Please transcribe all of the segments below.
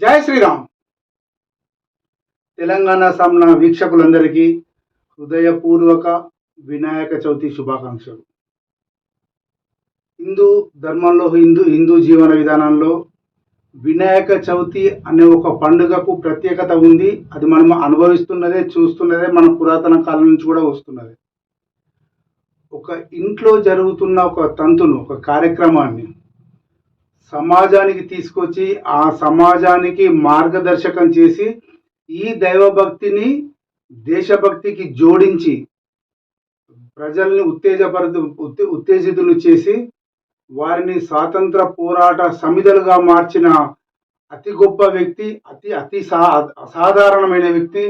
జై శ్రీరామ్. తెలంగాణ సామ్న వీక్షకులందరికీ హృదయపూర్వక వినాయక చవితి శుభాకాంక్షలు. హిందూ ధర్మంలో హిందూ హిందూ జీవన విధానంలో వినాయక చవితి అనే ఒక పండుగకు ప్రత్యేకత ఉంది. అది మనం అనుభవిస్తున్నదే చూస్తున్నదే మన పురాతన కాలం నుంచి కూడా వస్తున్నదే. ఒక ఇంట్లో జరుగుతున్న ఒక తంతును ఒక కార్యక్రమాన్ని సమాజానికి తీసుకొచ్చి ఆ సమాజానికి మార్గదర్శకం చేసి ఈ దైవభక్తిని దేశభక్తికి జోడించి ప్రజల్ని ఉత్తేజపరు ఉత్తే ఉత్తేజితులు చేసి వారిని స్వాతంత్ర పోరాట సమిధలుగా మార్చిన అతి గొప్ప వ్యక్తి అతి అతి సా అసాధారణమైన వ్యక్తి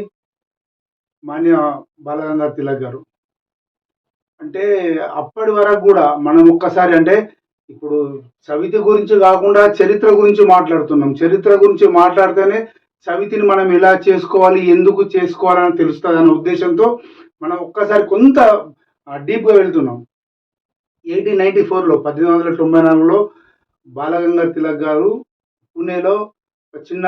మాన్య బాలగంగాధర్ తిలక్ గారు. అంటే అప్పటి వరకు కూడా మనం ఒక్కసారి అంటే ఇప్పుడు చవితి గురించి కాకుండా చరిత్ర గురించి మాట్లాడుతున్నాం. చరిత్ర గురించి మాట్లాడితేనే చవితిని మనం ఎలా చేసుకోవాలి ఎందుకు చేసుకోవాలని తెలుస్తుంది అనే ఉద్దేశంతో మనం ఒక్కసారి కొంత డీప్గా వెళ్తున్నాం. ఎయిటీన్ నైన్టీ ఫోర్లో పద్దెనిమిది వందల తొంభై నాలుగులో బాలగంగాధర్ తిలక్ గారు పూణేలో ఒక చిన్న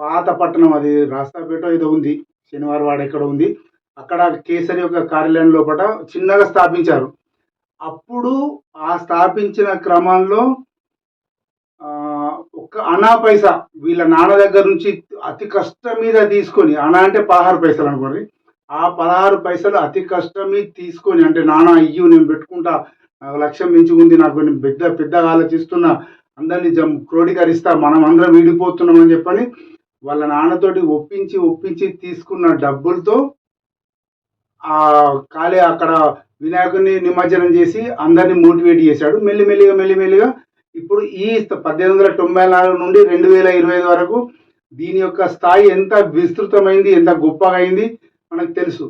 పాత పట్టణం అది రాస్తాపేట ఏదో ఉంది శనివారం వాడ ఎక్కడ ఉంది. అక్కడ కేసరి యొక్క కార్యాలయం లోపల చిన్నగా స్థాపించారు. అప్పుడు ఆ స్థాపించిన క్రమంలో ఒక అనా పైసా వీళ్ళ నాన్న దగ్గర నుంచి అతి కష్టం మీద తీసుకొని అనా అంటే పదహారు పైసలు అనుకోండి ఆ పదహారు పైసలు అతి కష్టం మీద తీసుకొని అంటే నాన్న అయ్యు నేను పెట్టుకుంటా నాకు లక్ష్యం మించుకుంది నాకు నేను పెద్ద పెద్దగా ఆలోచిస్తున్నా అందరినీ జం క్రోడీకరిస్తా మనం అందరం విడిపోతున్నాం అని చెప్పని వాళ్ళ నాన్నతోటి ఒప్పించి ఒప్పించి తీసుకున్న డబ్బులతో ఆ కాలే అక్కడ వినాయకుడిని నిమజ్జనం చేసి అందరినీ మోటివేట్ చేశాడు. మెల్లిమెల్లిగా మెల్లిమెల్లిగా ఇప్పుడు ఈ పద్దెనిమిది వందల తొంభై నాలుగు నుండి రెండు వేల ఇరవై ఐదు వరకు దీని యొక్క స్థాయి ఎంత విస్తృతమైంది ఎంత గొప్పగా అయింది మనకు తెలుసు.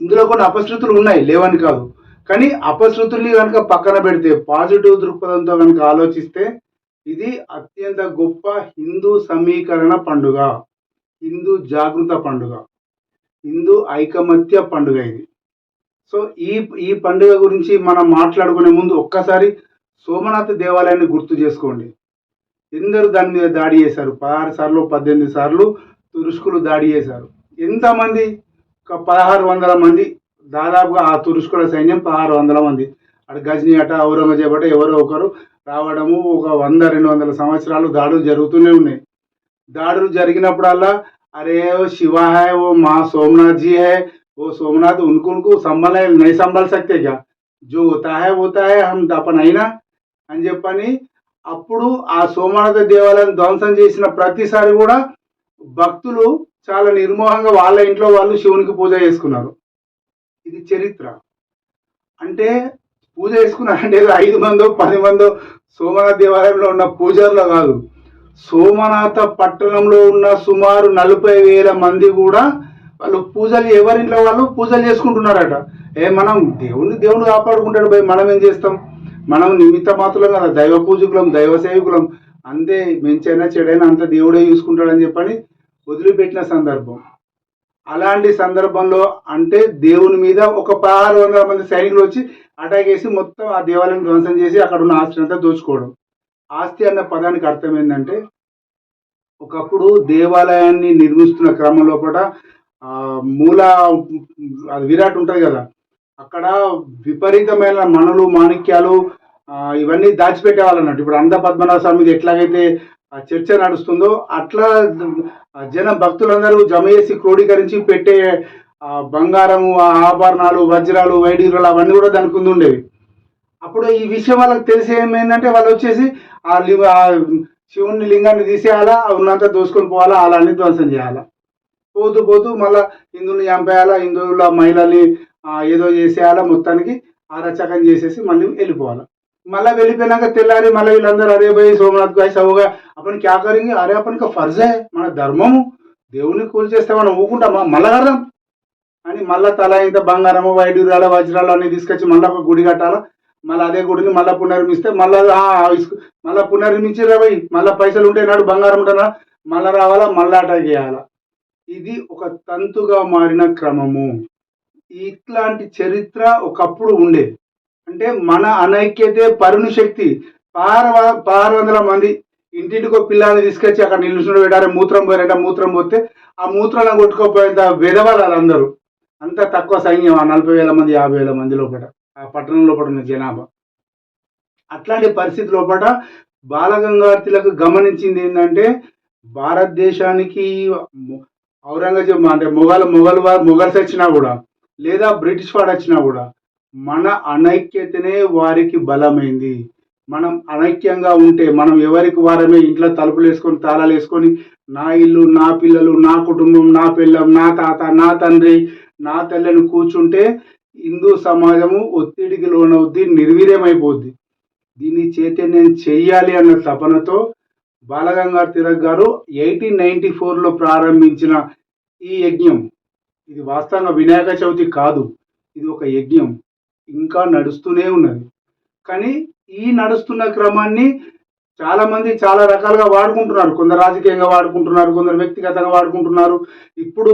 ఇందులో కొన్ని అపశృతులు ఉన్నాయి లేవని కాదు. కానీ అపశృతుల్ని కనుక పక్కన పెడితే పాజిటివ్ దృక్పథంతో కనుక ఆలోచిస్తే ఇది అత్యంత గొప్ప హిందూ సమీకరణ పండుగ. హిందూ జాగృత పండుగ. హిందూ ఐకమత్య పండుగ ఇది. సో ఈ ఈ పండుగ గురించి మనం మాట్లాడుకునే ముందు ఒక్కసారి సోమనాథ దేవాలయాన్ని గుర్తు చేసుకోండి. ఎందరూ దాని మీద దాడి చేశారు. పదహారు సార్లు పద్దెనిమిది సార్లు తురుష్కులు దాడి చేశారు. ఎంతమంది? ఒక పదహారు వందల మంది. దాదాపుగా ఆ తురుష్కుల సైన్యం పదహారు వందల మంది. అటు గజనీ అట ఔరంగజేబ్ అట ఎవరో ఒకరు రావడము ఒక వంద రెండు వందల సంవత్సరాలు దాడులు జరుగుతూనే ఉన్నాయి. దాడులు జరిగినప్పుడల్లా అరే శివ హై ఓ మా సోమనాథ్ జీ హై वो सोमनाथ उनको उनको संभल नहीं संभल सकते क्या जो होता है होता है हम अपन అయినా అని చెప్పని అప్పుడు ఆ సోమనాథ దేవాలయం ధ్వంసం చేసిన ప్రతిసారి కూడా భక్తులు చాలా నిర్మోహంగా వాళ్ళ ఇంట్లో వాళ్ళు శివునికి పూజ చేసుకున్నారు ఇది చరిత్ర అంటే పూజ చేసుకున్నారంటే ఏదో ఐదు మందో పది మందో సోమనాథ దేవాలయంలో ఉన్న పూజారులు కాదు సోమనాథ పట్టణంలో ఉన్న సుమారు నలభై వేల మంది కూడా వాళ్ళు పూజలు ఎవరింట్లో వాళ్ళు పూజలు చేసుకుంటున్నారట. ఏ మనం దేవుని దేవుని కాపాడుకుంటాడు పోయి మనం ఏం చేస్తాం? మనం నిమిత్త మాత్రం కదా దైవ పూజకులం దైవ సేవకులం. అంతే మంచైనా చెడైనా అంత దేవుడే చూసుకుంటాడని చెప్పని వదిలిపెట్టిన సందర్భం. అలాంటి సందర్భంలో అంటే దేవుని మీద ఒక పదహారు వందల మంది సైనికులు వచ్చి అటాక్ చేసి మొత్తం ఆ దేవాలయం ధ్వంసం చేసి అక్కడ ఉన్న ఆస్తిని అంతా దోచుకోవడం. ఆస్తి అన్న పదానికి అర్థం ఏంటంటే ఒకప్పుడు దేవాలయాన్ని నిర్మిస్తున్న క్రమం లోపల మూల అది విరాట్ ఉంటుంది కదా. అక్కడ విపరీతమైన మణులు మాణిక్యాలు ఇవన్నీ దాచిపెట్టేవాళ్ళన్నట్టు. ఇప్పుడు అంద పద్మనాభ స్వామిది ఎట్లాగైతే చర్చ నడుస్తుందో అట్లా జనం జన భక్తులందరూ జమ చేసి క్రోడీకరించి పెట్టే బంగారము ఆ ఆభరణాలు వజ్రాలు వైడూరాలు అవన్నీ కూడా దానికి ముందు ఉండేవి. అప్పుడు ఈ విషయం వాళ్ళకి తెలిసి ఏమైందంటే వాళ్ళు వచ్చేసి ఆ లింగ శివుని లింగాన్ని తీసేయాలా ఉన్నంత దోసుకొని పోవాలా అలా అన్ని ధ్వంసం చేయాలా. పోతూ పోతూ మళ్ళా హిందువుని చంపేయాలా హిందువుల మహిళల్ని ఏదో చేసేయాలా మొత్తానికి ఆరచకం చేసేసి మళ్ళీ వెళ్ళిపోవాలి. మళ్ళీ వెళ్ళిపోయినాక తెల్లారి మళ్ళీ వీళ్ళందరూ అరే పోయి సోమనాథ్ గాయ సవుగా అప్పని క్యాకరింగి అరే అప్పనికి ఫర్జే మన ధర్మము. దేవుని కూల్ చేస్తే మనం ఊకుంటాం మళ్ళా కడదాం. అని మళ్ళీ తల ఇంత బంగారము వైడూరాల వజ్రాలు అన్ని తీసుకొచ్చి మళ్ళీ ఒక గుడి కట్టాలా. మళ్ళీ అదే గుడిని మళ్ళీ పునర్మిస్తే మళ్ళీ మళ్ళీ పునర్మించి పోయి మళ్ళీ పైసలు ఉంటే నాడు బంగారం ఉంటున్నా మళ్ళీ రావాలా మళ్ళీ అటాక్ చేయాలా. ఇది ఒక తంతుగా మారిన క్రమము. ఇట్లాంటి చరిత్ర ఒకప్పుడు ఉండేది అంటే మన అనైక్యతే పరుణ శక్తి. పార వ- వందల మంది ఇంటింటికి ఒక తీసుకొచ్చి అక్కడ నిలుచుని పెట్టారు మూత్రం పోయారంటే మూత్రం పోతే ఆ మూత్రాలను కొట్టుకోపోయేంత విధవాలి వాళ్ళందరూ అంత తక్కువ సైన్యం ఆ నలభై వేల మంది యాభై వేల మంది లోపల ఆ పట్టణం లోపల ఉన్న జనాభా. అట్లాంటి పరిస్థితి లోపల బాలగంగాధర్తిలకు గమనించింది ఏంటంటే భారతదేశానికి ఔరంగజేబ్ అంటే మొఘల్ మొఘల్ వారు మొఘల్స్ వచ్చినా కూడా లేదా బ్రిటిష్ వాడు వచ్చినా కూడా మన అనైక్యతనే వారికి బలమైంది. మనం అనైక్యంగా ఉంటే మనం ఎవరికి వారమే ఇంట్లో తలుపులు వేసుకొని తాళాలు వేసుకొని నా ఇల్లు నా పిల్లలు నా కుటుంబం నా పిల్లం నా తాత నా తండ్రి నా తల్లిని కూర్చుంటే హిందూ సమాజము ఒత్తిడికి లోనవుద్ది నిర్వీర్యమైపోద్ది. దీన్ని చైతన్యం చెయ్యాలి అన్న తపనతో బాలగంగాధర తిలక్ గారు ఎయిటీన్ నైన్టీ ఫోర్లో ప్రారంభించిన ఈ యజ్ఞం. ఇది వాస్తవంగా వినాయక చవితి కాదు. ఇది ఒక యజ్ఞం. ఇంకా నడుస్తూనే ఉన్నది. కానీ ఈ నడుస్తున్న క్రమాన్ని చాలామంది చాలా రకాలుగా వాడుకుంటున్నారు. కొందరు రాజకీయంగా వాడుకుంటున్నారు కొందరు వ్యక్తిగతంగా వాడుకుంటున్నారు. ఇప్పుడు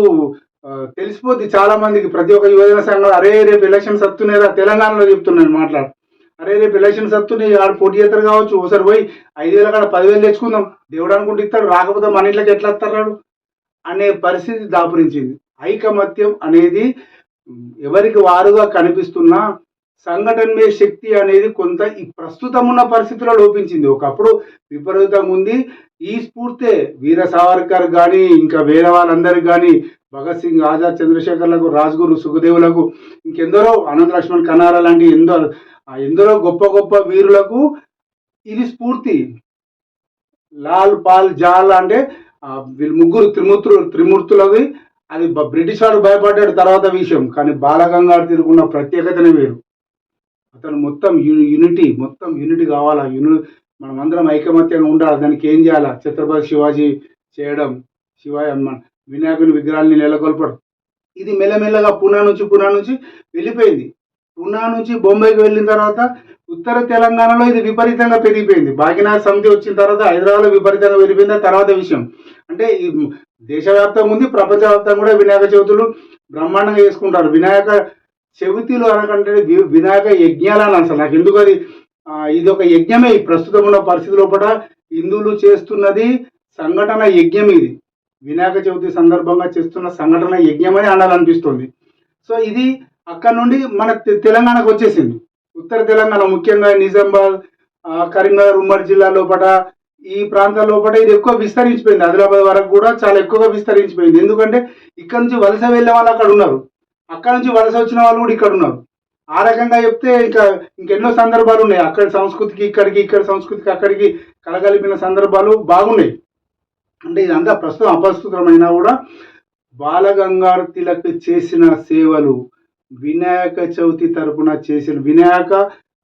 తెలిసిపోద్ది చాలామందికి ప్రతి ఒక్క యువజన సంఘం అరే రేపు ఎలక్షన్స్ వస్తున్నాయిరా తెలంగాణలో చెప్తున్నాను మాట్లాడు అరే రేపు ఎలక్షన్స్ వస్తున్నాయి ఆడు పోటీ చేస్తారు కావచ్చు. ఒకసారి పోయి ఐదు వేల కాడ పదివేలు తెచ్చుకుందాం. దేవుడు అనుకుంటే ఇస్తాడు రాకపోతే మన ఇంట్లోకి ఎట్లా వస్తాడు అనే పరిస్థితి దాపురించింది. ఐకమత్యం అనేది ఎవరికి వారుగా కనిపిస్తున్న సంఘటన శక్తి అనేది కొంత ఈ ప్రస్తుతం ఉన్న పరిస్థితిలో లోపించింది. ఒకప్పుడు విపరీతంగా ఉంది. ఈ స్ఫూర్తే వీర సావర్కర్ కానీ ఇంకా వేరే వాళ్ళందరికి కానీ భగత్ సింగ్ ఆజాద్ చంద్రశేఖర్లకు రాజ్గురు సుఖదేవులకు ఇంకెందరో అనంత లక్ష్మణ్ కనారా లాంటి ఎందరో ఎందరో గొప్ప గొప్ప వీరులకు ఇది స్ఫూర్తి. లాల్ పాల్ జాల్ అంటే వీళ్ళు ముగ్గురు త్రిమూర్తులు త్రిమూర్తులది అది బ్రిటిష్ వాడు భయపడ్డాడు తర్వాత విషయం. కానీ బాలగంగాధర తిరుగున్న ప్రత్యేకతనే వేరు. అతను మొత్తం యూనిటీ మొత్తం యూనిటీ కావాలా? యూని మనం అందరం ఐకమత్యంగా ఉండాలి? దానికి ఏం చేయాలా? ఛత్రపతి శివాజీ చేయడం శివాజీ వినాయకుని విగ్రహాన్ని నెలకొల్పడం. ఇది మెల్లమెల్లగా పునా నుంచి పునా నుంచి వెళ్ళిపోయింది. పూనా నుంచి బొంబాయికి వెళ్ళిన తర్వాత ఉత్తర తెలంగాణలో ఇది విపరీతంగా పెరిగిపోయింది. భాగ్యనాథ సమితి వచ్చిన తర్వాత హైదరాబాద్లో విపరీతంగా పెరిగిపోయింది. తర్వాత విషయం. అంటే దేశవ్యాప్తంగా ఉంది ప్రపంచవ్యాప్తంగా కూడా వినాయక చవితులు బ్రహ్మాండంగా చేసుకుంటారు. వినాయక చవితిలు అనకంటే వినాయక యజ్ఞాలు అని అసలు నాకు ఎందుకు అది ఇది ఒక యజ్ఞమే. ప్రస్తుతం ఉన్న పరిస్థితి లోపల హిందువులు చేస్తున్నది సంఘటన యజ్ఞం ఇది. వినాయక చవితి సందర్భంగా చేస్తున్న సంఘటన యజ్ఞం అని అనాలనిపిస్తుంది. సో ఇది అక్కడ నుండి మన తె- తెలంగాణకు వచ్చేసింది. ఉత్తర తెలంగాణ ముఖ్యంగా నిజామాబాద్ కరీంనగర్ ఉమ్మడి జిల్లా లోపల ఈ ప్రాంతాల లోపల ఇది ఎక్కువ విస్తరించిపోయింది. ఆదిలాబాద్ వరకు కూడా చాలా ఎక్కువగా విస్తరించిపోయింది. ఎందుకంటే ఇక్కడ నుంచి వలస వెళ్ళే వాళ్ళు అక్కడ ఉన్నారు. అక్కడ నుంచి వలస వచ్చిన వాళ్ళు కూడా ఇక్కడ ఉన్నారు. ఆ రకంగా చెప్తే ఇంకా ఇంకెన్నో సందర్భాలు ఉన్నాయి. అక్కడ సంస్కృతికి ఇక్కడికి ఇక్కడ సంస్కృతికి అక్కడికి కలగలిపిన సందర్భాలు బాగున్నాయి. అంటే ఇదంతా ప్రస్తుతం అప్రస్తుతమైనా కూడా బాలగంగాధర తిలక్ చేసిన సేవలు వినాయక చవితి తరపున చేసిన వినాయక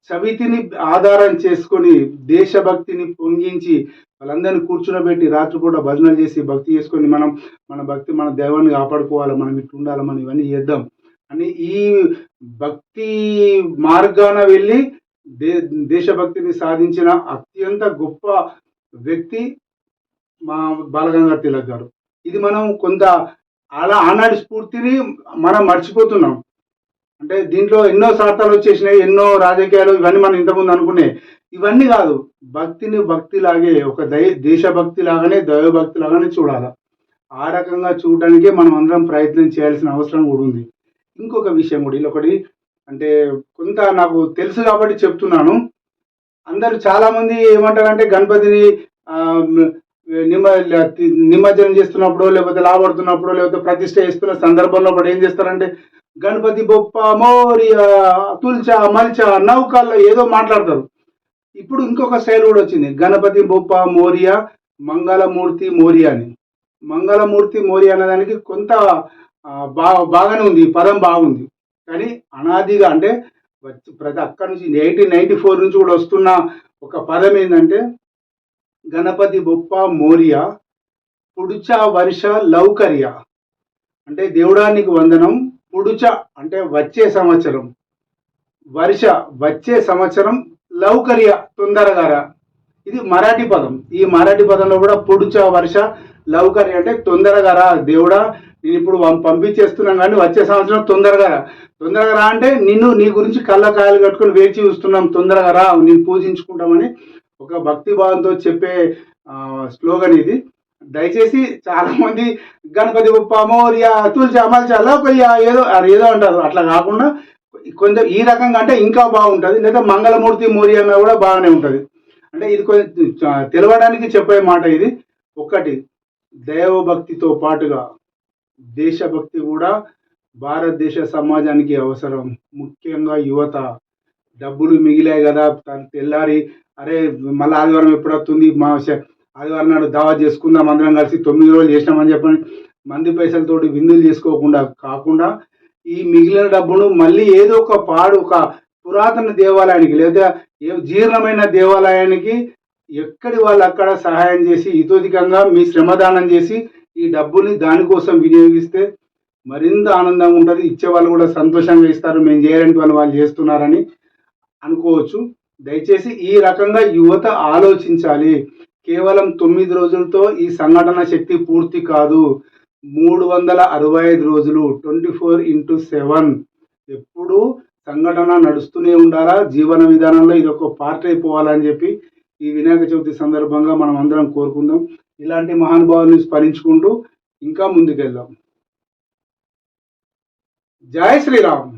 చవితిని ఆధారం చేసుకొని దేశభక్తిని పొంగించి వాళ్ళందరినీ కూర్చునబెట్టి రాత్రిపూట భజనలు చేసి భక్తి చేసుకొని మనం మన భక్తి మన దైవాన్ని కాపాడుకోవాలి మనం ఇట్లా ఉండాలి మనం ఇవన్నీ చేద్దాం అని ఈ భక్తి మార్గాన వెళ్ళి దే దేశభక్తిని సాధించిన అత్యంత గొప్ప వ్యక్తి మా బాలగంగాధర తిలక్ గారు. ఇది మనం కొంత అలా ఆనాటి స్ఫూర్తిని మనం మర్చిపోతున్నాం. అంటే దీంట్లో ఎన్నో స్వార్థాలు వచ్చేసినాయి ఎన్నో రాజకీయాలు ఇవన్నీ మనం ఇంతకుముందు అనుకునే. ఇవన్నీ కాదు భక్తిని భక్తి లాగే ఒక దై దేశభక్తి లాగానే దైవభక్తి లాగానే చూడాలి. ఆ రకంగా చూడడానికే మనం అందరం ప్రయత్నం చేయాల్సిన అవసరం కూడా ఉంది. ఇంకొక విషయం కూడా ఇలా ఒకటి అంటే కొంత నాకు తెలుసు కాబట్టి చెప్తున్నాను. అందరూ చాలామంది ఏమంటారంటే గణపతిని నిమ నిమజ్జనం చేస్తున్నప్పుడు లేకపోతే లాభడుతున్నప్పుడు లేకపోతే ప్రతిష్ట చేస్తున్న సందర్భంలో కూడా ఏం చేస్తారంటే గణపతి బొప్ప మోరియా తుల్చా మల్చా నౌకల్లో ఏదో మాట్లాడతారు. ఇప్పుడు ఇంకొక శైలి కూడా వచ్చింది. గణపతి బొప్ప మోరియా మంగళమూర్తి మోరియా అని. మంగళమూర్తి మోరియా అనేదానికి కొంత బాగా బాగానే ఉంది. ఈ పదం బాగుంది. కానీ అనాదిగా అంటే వచ్చి ప్రతి అక్కడి నుంచి ఎయిటీన్ నైన్టీ ఫోర్ నుంచి కూడా వస్తున్న ఒక పదం ఏంటంటే గణపతి బొప్ప మోరియా పుడుచ వర్ష లౌకర్య. అంటే దేవుడానికి వందనం పుడుచ అంటే వచ్చే సంవత్సరం వర్ష వచ్చే సంవత్సరం లౌకర్య తొందరగా రా. ఇది మరాఠీ పదం. ఈ మరాఠీ పదంలో కూడా పుడుచ వర్ష లౌకర్య అంటే తొందరగా రా దేవుడా నేను ఇప్పుడు పంపించేస్తున్నాను కానీ వచ్చే సంవత్సరం తొందరగా రా తొందరగా రా అంటే నిన్ను నీ గురించి కళ్ళ కాయలు కట్టుకొని వేచి చూస్తున్నాం తొందరగా రా నేను పూజించుకుంటామని ఒక భక్తి భావంతో చెప్పే స్లోగన్ ఇది. దయచేసి చాలా మంది గణపతి బొప్ప మోరియా తులసి అమల్చా లోకయ్య ఏదో ఏదో అంటారు. అట్లా కాకుండా కొంచెం ఈ రకంగా అంటే ఇంకా బాగుంటుంది. లేదా మంగళమూర్తి మోరియా అన్న కూడా బాగానే ఉంటుంది. అంటే ఇది కొంచెం తెలవడానికి చెప్పే మాట ఇది. ఒక్కటి దైవభక్తితో పాటుగా దేశభక్తి కూడా భారతదేశ సమాజానికి అవసరం. ముఖ్యంగా యువత. డబ్బులు మిగిలాయి కదా. తెల్లారి అరే మళ్ళీ ఆదివారం ఎప్పుడు వస్తుంది మా ఆదివారం నాడు దావా చేసుకుందాం అందరం కలిసి తొమ్మిది రోజులు చేసినామని చెప్పని మంది పైసలతోటి విందులు చేసుకోకుండా కాకుండా ఈ మిగిలిన డబ్బును మళ్ళీ ఏదో ఒక పాడు ఒక పురాతన దేవాలయానికి లేదా ఏ జీర్ణమైన దేవాలయానికి ఎక్కడి వాళ్ళు అక్కడ సహాయం చేసి ఇతోధికంగా మీ శ్రమదానం చేసి ఈ డబ్బుని దానికోసం వినియోగిస్తే మరింత ఆనందంగా ఉంటుంది. ఇచ్చే వాళ్ళు కూడా సంతోషంగా ఇస్తారు. మేము చేయలేని వాళ్ళు వాళ్ళు చేస్తున్నారని అనుకోవచ్చు. దయచేసి ఈ రకంగా యువత ఆలోచించాలి. కేవలం తొమ్మిది రోజులతో ఈ సంఘటన శక్తి పూర్తి కాదు. మూడు వందల అరవై ఐదు రోజులు ట్వంటీ ఫోర్ ఇంటూ సెవెన్. ఎప్పుడు సంఘటన నడుస్తూనే ఉండాలా? జీవన విధానంలో ఇది ఒక పార్ట్ అయిపోవాలని చెప్పి ఈ వినాయక చవితి సందర్భంగా మనం అందరం కోరుకుందాం. ఇలాంటి మహానుభావుల్ని స్మరించుకుంటూ ఇంకా ముందుకెళ్దాం. జై శ్రీరామ్!